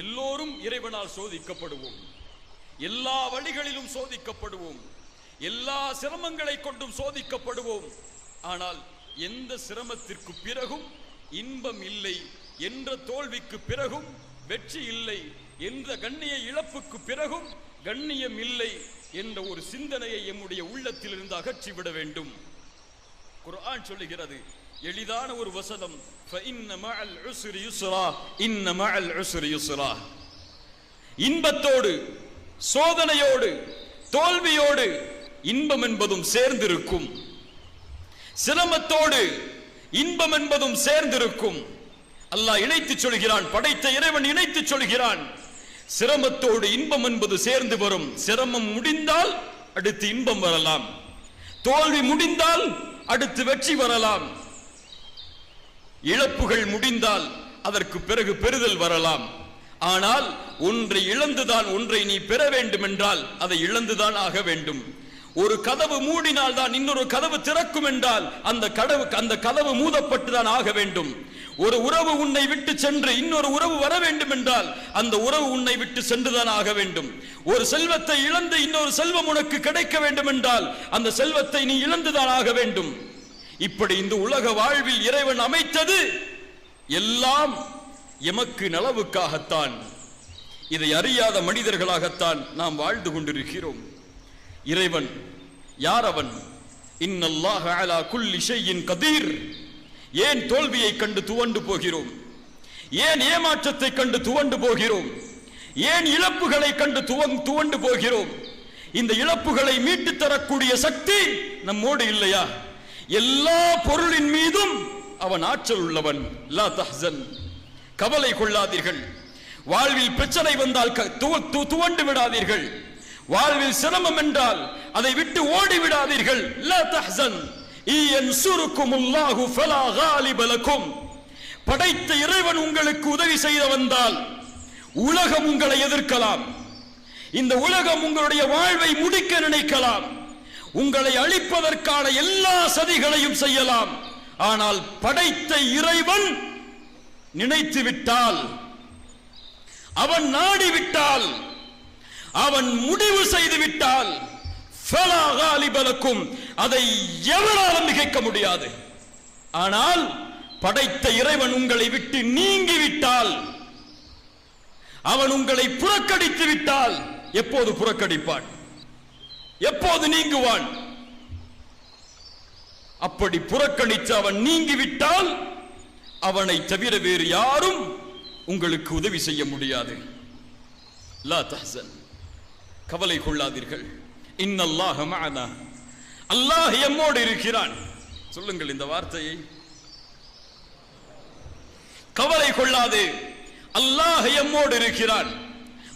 எல்லோரும் இறைவனால் சோதிக்கப்படுவோம். எல்லா வழிகளிலும் சோதிக்கப்படுவோம். எல்லா சிரமங்களை கொண்டும் சோதிக்கப்படுவோம். ஆனால் எந்த சிரமத்திற்கு பிறகும் இன்பம் இல்லை என்ற தோல்விக்கு பிறகும் வெற்றி இல்லை என்ற கண்ணிய இழப்புக்கு பிறகும் கண்ணியம் இல்லை என்ற ஒரு சிந்தனையை எம்முடைய உள்ளத்திலிருந்து அகற்றிவிட வேண்டும். குரான் சொல்லுகிறது. எளிதான ஒரு வசனம் இன்பத்தோடு சோதனையோடு தோல்வியோடு இன்பம் என்பதும் சேர்ந்திருக்கும். சிரமத்தோடு இன்பம் என்பதும் சேர்ந்திருக்கும். அல்லாஹ் இணைத்து சொல்கிறான் படைத்த இறைவன் இணைத்து சொல்கிறான். சிரமத்தோடு இன்பம் என்பது சேர்ந்து வரும். சிரமம் முடிந்தால் அடுத்து இன்பம் வரலாம். தோல்வி முடிந்தால் அடுத்து வெற்றி வரலாம். இழப்புகள் முடிந்தால் அதற்கு பிறகு பெறுதல் வரலாம். ஆனால் ஒன்றை இழந்துதான் ஒன்றை நீ பெற வேண்டும் என்றால் அதை இழந்துதான் ஆக வேண்டும். ஒரு கதவு மூடினால் தான் இன்னொரு கதவு திறக்கும் என்றால் அந்த கதவு அந்த கதவு மூடப்பட்டுதான் ஆக வேண்டும். ஒரு உறவு உன்னை விட்டு சென்று இன்னொரு உறவு வர வேண்டும் என்றால் அந்த உறவு உன்னை விட்டு சென்றுதான் ஆக வேண்டும். ஒரு செல்வத்தை இழந்து இன்னொரு செல்வம் உனக்கு கிடைக்க வேண்டும் என்றால் அந்த செல்வத்தை நீ இழந்துதான் ஆக வேண்டும். இப்படி இந்த உலக வாழ்வில் இறைவன் அமைத்தது எல்லாம் எமக்கு நலவுக்காகத்தான். இதை அறியாத மனிதர்களாகத்தான் நாம் வாழ்ந்து கொண்டிருக்கிறோம். இறைவன் யார் அவன்? இன்னல்லாஹ் அலா குல் ஷையின் கதீர். ஏன் தோல்வியை கண்டு துவண்டு போகிறோம்? ஏன் ஏமாற்றத்தை கண்டு துவண்டு போகிறோம்? ஏன் இழப்புகளை கண்டு துவங் துவண்டு போகிறோம்? இந்த இழப்புகளை மீட்டு தரக்கூடிய சக்தி நம்மோடு இல்லையா? எல்லா பொருளின் மீதும் அவன் ஆற்றல் உள்ளவன். லா தஹன் கவலை கொள்ளாதீர்கள். வாழ்வில் பிரச்சனை வந்தால் க- துவண்டு விடாதீர்கள். வாழ்வில் சிரமம் என்றால் அதை விட்டு ஓடி விடாதீர்கள். லா தஹன் படைத்த இறைவன் உங்களுக்கு உதவி செய்த வந்தால் உலகம் உங்களை எதிர்க்கலாம். இந்த உலகம் உங்களுடைய வாழ்வை முடிக்க நினைக்கலாம். உங்களை அழிப்பதற்கான எல்லா சதிகளையும் செய்யலாம். ஆனால் படைத்த இறைவன் நினைத்து விட்டால் அவன் நாடிவிட்டால் அவன் முடிவு செய்து விட்டால் அதை எவராலும் மிகைக்க முடியாது. ஆனால் படைத்த இறைவன் உங்களை விட்டு நீங்கி விட்டால் அவன் உங்களை புறக்கணித்து விட்டால் எப்போது புறக்கணிப்பான்? எப்போது நீங்குவான்? அப்படி புறக்கணித்து அவன் நீங்கிவிட்டால் அவனை தவிர வேறு யாரும் உங்களுக்கு உதவி செய்ய முடியாது. கவலை கொள்ளாதீர்கள். இன்னல்லாஹ மஅனா. அல்லாஹ் எம்மோடு இருக்கிறான். சொல்லுங்கள் இந்த வார்த்தையை. கவலை கொள்ளாது. அல்லாஹ் எம்மோடு இருக்கிறான்.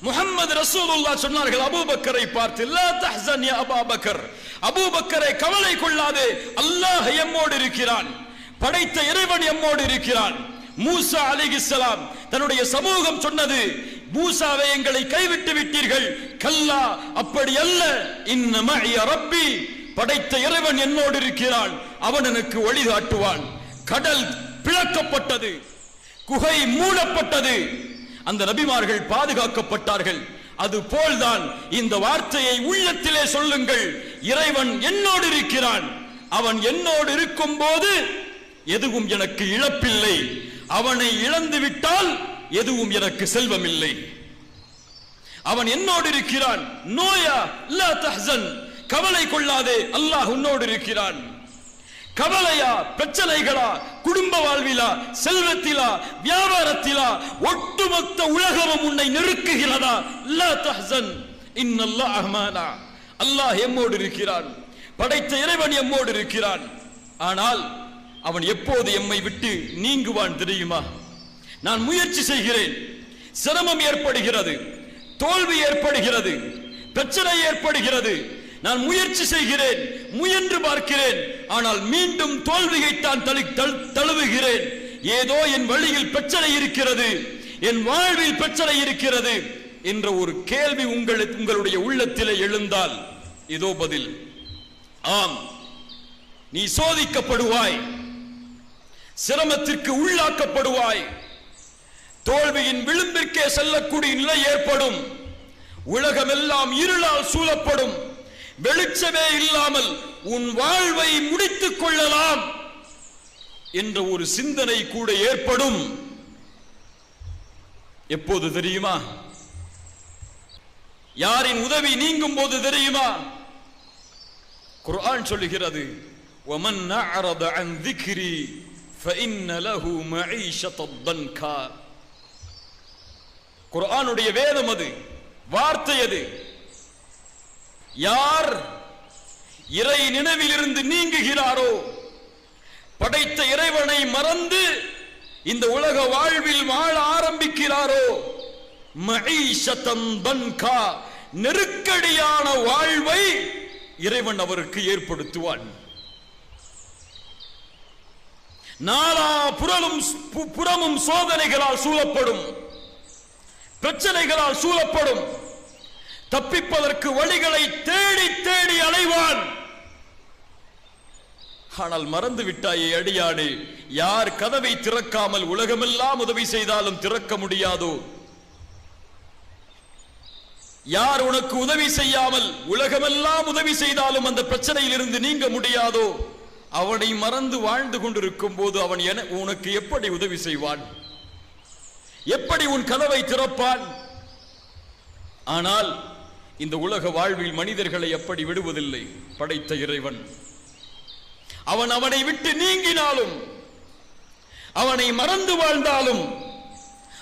முகமது ரசூலுல்லா சொன்னார்கள் அபூபக்கரை பார்த்து லா தஹ்சன் யா அபூபக்கர். அபூபக்கரை கவலை கொள்ளாது. அல்லாஹ் எம்மோடு இருக்கிறான். படைத்த இறைவன் எம்மோடு இருக்கிறான். மூசா அலைஹிஸ்ஸலாம் தன்னுடைய சமூகம் சொன்னது மூசாவை எங்களை கைவிட்டு விட்டீர்கள். கல்லா அப்படி அல்ல. இன்ன ரப்பி படைத்த இறைவன் என்னோடு இருக்கிறான். அவன் எனக்கு வழிகாட்டுவான் கடல் பிளக்கப்பட்டது. குகை மூடப்பட்டது. அந்த நபிமார்கள் பாதுகாக்கப்பட்டார்கள். அது போல்தான் இந்த வார்த்தையை உள்ளத்திலே சொல்லுங்கள். இறைவன் என்னோடு இருக்கிறான். அவன் என்னோடு இருக்கும் போது எதுவும் எனக்கு இழப்பில்லை. அவனை இழந்து விட்டால் எதுவும் எனக்கு செல்வமில்லை. அவன் என்னோடு இருக்கிறான். நோயா லா தஹ்சன். கவலை கொள்ளாதே அல்லாஹ் உன்னோடு இருக்கிறான். கவலையா பிரச்சனைகளா குடும்ப வாழ்விலா செல்வத்திலா வியாபாரத்திலா ஒட்டுமொத்த உலகமும் உன்னை நெருக்குகிறதா? லா தஹ்சன். இன்னல்லாஹ் அஹ்மானா. அல்லாஹ் எம்மோடு இருக்கிறான். படைத்த இறைவன் எம்மோடு இருக்கிறான். ஆனால் அவன் எப்போது எம்மை விட்டு நீங்குவான் தெரியுமா? நான் முயற்சி செய்கிறேன். சிரமம் ஏற்படுகிறது. தோல்வி ஏற்படுகிறது பிரச்சனை ஏற்படுகிறது. நான் முயற்சி செய்கிறேன் முயன்று பார்க்கிறேன் ஆனால் மீண்டும் தோல்வியைத்தான் தழு தழு- தழுவுகிறேன். ஏதோ என் வழியில் பிரச்சனை இருக்கிறது என் வாழ்வில் பிரச்சனை இருக்கிறது என்ற ஒரு கேள்வி உங்களுக்கு உங்களுடைய உள்ளத்திலே எழுந்தால் இதோ பதில். ஆம் நீ சோதிக்கப்படுவாய் சிரமத்திற்கு உள்ளாக்கப்படுவாய் தோல்வியின் விளிம்பிற்கே செல்லக்கூடிய நிலை ஏற்படும் உலகமெல்லாம் இருளால் சூழப்படும் வெளிச்சமே இல்லாமல் உன் வாழ்வை முடித்துக் கொள்ளலாம் என்ற ஒரு சிந்தனை கூட ஏற்படும் எப்போது தெரியுமா யாரின் உதவி நீங்கும் போது தெரியுமா குர்ஆன் சொல்லுகிறது ومن أعرض عن ذكري فإن له معيشة ضنكا குரானுடைய வேதம் அது. வார்த்தை அது. யார் இறை நினைவிலிருந்து நீங்குகிறாரோ படைத்த இறைவனை மறந்து இந்த உலக வாழ்வில் வாழ ஆரம்பிக்கிறாரோ மஈஷத்தன் தன்கா நெருக்கடியான வாழ்வை இறைவன் அவருக்கு ஏற்படுத்துவான். நாலா புறலும் பு- புறமும் சோதனைகளால் சூழப்படும். பிரச்சனைகளால் சூழப்படும். தப்பிப்பதற்கு வழிகளை தேடி தேடி அலைவான். ஆனால் மறந்து விட்டாயே அடியாடே யார் கதவை திறக்காமல் உலகமெல்லாம் உதவி செய்தாலும் திறக்க முடியாதோ? யார் உனக்கு உதவி செய்யாமல் உலகமெல்லாம் உதவி செய்தாலும் அந்த பிரச்சனையில் இருந்து நீங்க முடியாதோ? அவனை மறந்து வாழ்ந்து கொண்டிருக்கும் போது அவன் என உனக்கு எப்படி உதவி செய்வான்? எப்படி உன் கதவை திறப்பான்? ஆனால் இந்த உலக வாழ்வில் மனிதர்களை எப்படி விடுவதில்லை? படைத்த இறைவன். அவன் அவனை விட்டு நீங்கினாலும் அவனை மறந்து வாழ்ந்தாலும்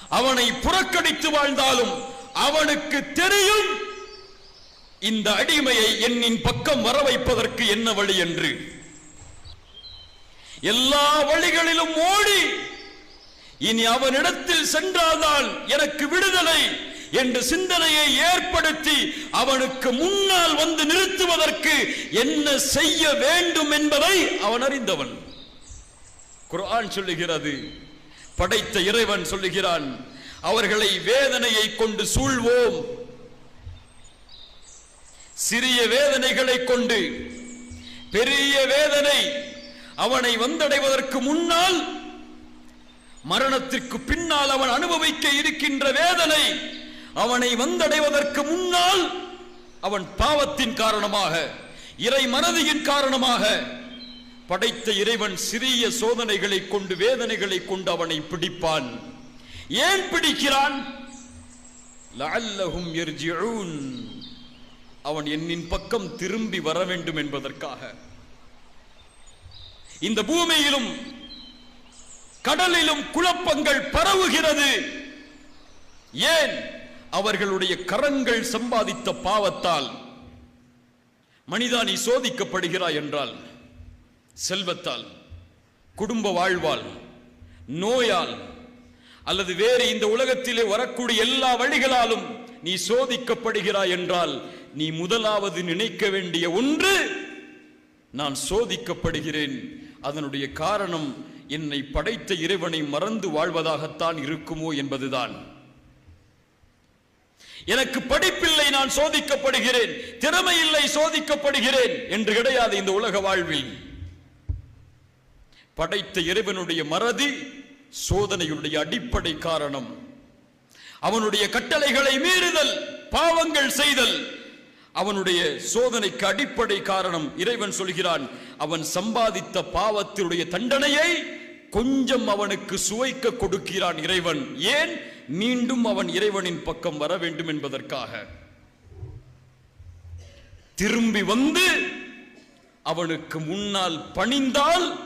அவனை புறக்கணித்து வாழ்ந்தாலும் அவனுக்கு தெரியும் இந்த அடிமையை என்னின் பக்கம் வர வைப்பதற்கு என்ன வழி என்று. எல்லா வழிகளிலும் ஓடி இனி அவனிடத்தில் சென்றால்தான் எனக்கு விடுதலை என்ற சிந்தனையை ஏற்படுத்தி அவனுக்கு முன்னால் வந்து நிறுத்துவதற்கு என்ன செய்ய வேண்டும் என்பதை அவன் அறிந்தவன். குரான் சொல்லுகிறது படைத்த இறைவன் சொல்லுகிறான் அவர்களை வேதனையை கொண்டு சூழ்வோம். சிறிய வேதனைகளை கொண்டு பெரிய வேதனை அவனை வந்தடைவதற்கு முன்னால் மரணத்திற்கு பின்னால் அவன் அனுபவிக்க இருக்கின்ற வேதனை அவனை வந்தடைவதற்கு முன்னால் அவன் பாவத்தின் காரணமாக இறை மனதியின் காரணமாக படைத்த இறைவன் சிறிய சோதனைகளை கொண்டு வேதனைகளை கொண்டு அவனை பிடிப்பான். ஏன் பிடிக்கிறான்? அவன் என்னின் பக்கம் திரும்பி வர வேண்டும் என்பதற்காக. இந்த பூமியிலும் கடலிலும் குழப்பங்கள் பரவுகிறது. ஏன்? அவர்களுடைய கரங்கள் சம்பாதித்த பாவத்தால். மனிதா நீ சோதிக்கப்படுகிறாய் என்றால் செல்வத்தால் குடும்ப வாழ்வால் நோயால் அல்லது வேறு இந்த உலகத்திலே வரக்கூடிய எல்லா வழிகளாலும் நீ சோதிக்கப்படுகிறாய் என்றால் நீ முதலாவது நினைக்க வேண்டிய ஒன்று நான் சோதிக்கப்படுகிறேன். அதனுடைய காரணம் என்னை படைத்த இறைவனை மறந்து வாழ்வதாகத்தான் இருக்குமோ என்பதுதான். எனக்கு படிப்பில்லை நான் சோதிக்கப்படுகிறேன். திறமை இல்லை சோதிக்கப்படுகிறேன் என்று கிடையாது இந்த உலக வாழ்வில். படைத்த இறைவனுடைய மறதி சோதனையுடைய அடிப்படை காரணம். அவனுடைய கட்டளைகளை மீறுதல் பாவங்கள் செய்தல். அவனுடைய சோதனைக்கு அடிப்படை காரணம் இறைவன் சொல்கிறான் அவன் சம்பாதித்த பாவத்தினுடைய தண்டனையை கொஞ்சம் அவனுக்கு சுவைக்க கொடுக்கிறான் இறைவன். ஏன்? மீண்டும் அவன் இறைவனின் பக்கம் வர வேண்டும் என்பதற்காக. திரும்பி வந்து அவனுக்கு முன்னால் பணிந்தால்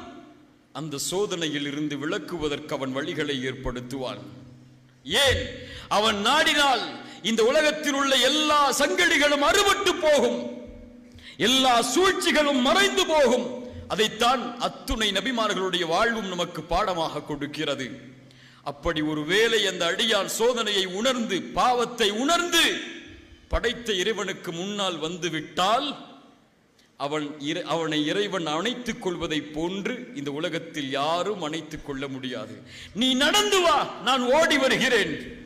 அந்த சோதனையில் இருந்து விளக்குவதற்கு அவன் வழிகளை ஏற்படுத்துவான். ஏன்? அவன் நாடினால் இந்த உலகத்தில் உள்ள எல்லா சங்கடிகளும் அறுபட்டு போகும். எல்லா சூழ்ச்சிகளும் மறைந்து போகும். அதைத்தான் அத்துணை நபிமார்களுடைய வாழ்வும் நமக்கு பாடமாக கொடுக்கிறது. அப்படி ஒரு வேலை அந்த அடியான் சோதனையை உணர்ந்து பாவத்தை உணர்ந்து படைத்த இறைவனுக்கு முன்னால் வந்து விட்டால் அவன் இறை- அவனை இறைவன் அணைத்துக் கொள்வதை போன்று இந்த உலகத்தில் யாரும் அணைத்துக் கொள்ள முடியாது. நீ நடந்து வா நான் ஓடி வருகிறேன்.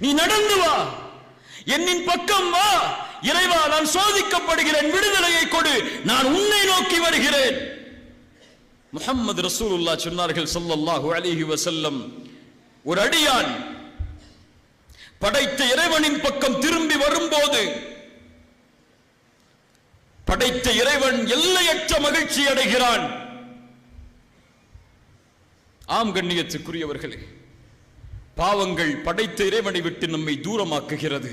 நீ நடந்து வா என்னின் பக்கம் வா இறைவா நான் சோதிக்கப்படுகிறேன் விடுதலையை கொடு நான் உன்னை நோக்கி வருகிறேன். முகம்மது ரசூலுல்லாஹ் சொன்னார்கள் சொல்லல்லாஹு அலிஹி வசல்லம் ஒரு அடியான் படைத்த இறைவனின் பக்கம் திரும்பி வரும்போது படைத்த இறைவன் எல்லையற்ற மகிழ்ச்சி அடைகிறான். ஆம் கண்ணியத்துக்குரியவர்களே பாவங்கள் படைத்த இறைவனை விட்டு நம்மை தூரமாக்குகிறது.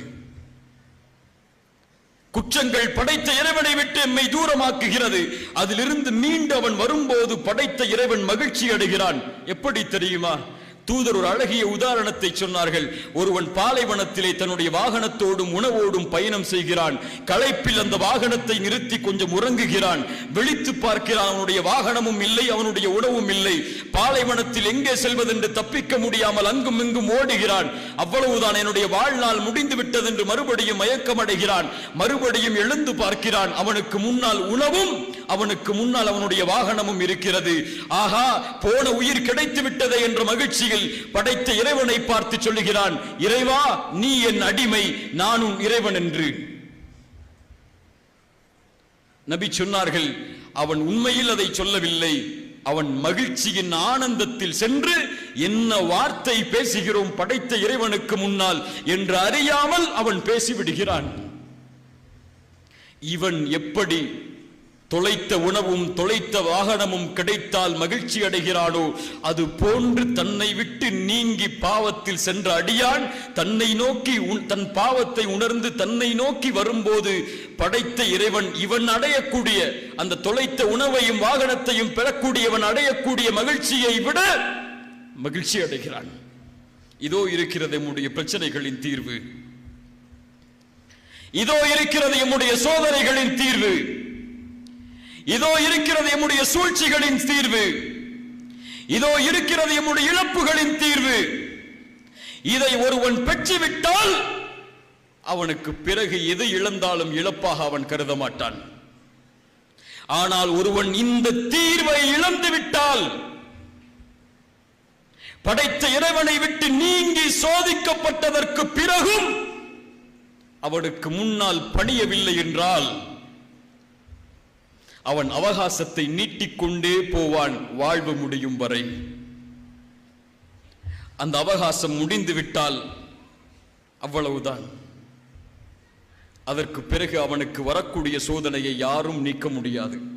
குற்றங்கள் படைத்த இறைவனை விட்டு எம்மை தூரமாக்குகிறது. அதிலிருந்து மீண்டு அவன் வரும்போது படைத்த இறைவன் மகிழ்ச்சி அடைகிறான். எப்படி தெரியுமா? தூதர் ஒரு அழகிய உதாரணத்தை சொன்னார்கள். ஒருவன் பாலைவனத்திலே தன்னுடைய வாகனத்தோடும் உணவோடும் பயணம் செய்கிறான். களைப்பில் அந்த வாகனத்தை நிறுத்தி கொஞ்சம் உறங்குகிறான். விழித்து பார்க்கிறான் அவனுடைய வாகனமும் இல்லை அவனுடைய உணவும் இல்லை. பாலைவனத்தில் எங்கே செல்வதென்று தப்பிக்க முடியாமல் அங்கும் இங்கும் ஓடுகிறான். அவ்வளவுதான் என்னுடைய வாழ்நாள் முடிந்து விட்டதென்று மறுபடியும் மயக்கமடைகிறான். மறுபடியும் எழுந்து பார்க்கிறான். அவனுக்கு முன்னால் உணவும் அவனுக்கு முன்னால் அவனுடைய வாகனமும் இருக்கிறது. ஆஹா போன உயிர் கிடைத்து விட்டதே என்ற மகிழ்ச்சியில் படைத்த இறைவனை பார்த்து சொல்லுகிறான் இறைவா நீ என் அடிமை நானும் இறைவன் என்று. நபி சொன்னார்கள் அவன் உண்மையில் அதை சொல்லவில்லை. அவன் மகிழ்ச்சியின் ஆனந்தத்தில் சென்று என்ன வார்த்தை பேசுகிறோம் படைத்த இறைவனுக்கு முன்னால் என்று அறியாமல் அவன் பேசிவிடுகிறான். இவன் எப்படி தொலைத்த உணவும் தொலைத்த வாகனமும் கிடைத்தால் மகிழ்ச்சி அடைகிறானோ அது போன்று தன்னை விட்டு நீங்கி பாவத்தில் சென்ற அடியான் தன்னை நோக்கி உன்- தன் பாவத்தை உணர்ந்து தன்னை நோக்கி வரும்போது படைத்த இறைவன் இவன் அடையக்கூடிய அந்த தொலைத்த உணவையும் வாகனத்தையும் பெறக்கூடியவன் அடையக்கூடிய மகிழ்ச்சியை விட மகிழ்ச்சி அடைகிறான். இதோ இருக்கிறது நம்முடைய பிரச்சனைகளின் தீர்வு. இதோ இருக்கிறது எம்முடைய சோதனைகளின் தீர்வு. இதோ இருக்கிறது எம்முடைய சூழ்ச்சிகளின் தீர்வு. இதோ இருக்கிறது எம்முடைய இழப்புகளின் தீர்வு. இதை ஒருவன் பெற்றுவிட்டால் அவனுக்கு பிறகு எது இழந்தாலும் இழப்பாக அவன் கருத மாட்டான். ஆனால் ஒருவன் இந்த தீர்வை இழந்து விட்டால் படைத்த இறைவனை விட்டு நீங்கி சோதிக்கப்பட்டதற்கு பிறகும் அவனுக்கு முன்னால் பணியவில்லை என்றால் அவன் அவகாசத்தை நீட்டிக்கொண்டே போவான் வாழ்வு முடியும் வரை. அந்த அவகாசம் முடிந்து விட்டால் அவ்வளவுதான். அதற்கு பிறகு அவனுக்கு வரக்கூடிய சோதனையை யாரும் நீக்க முடியாது.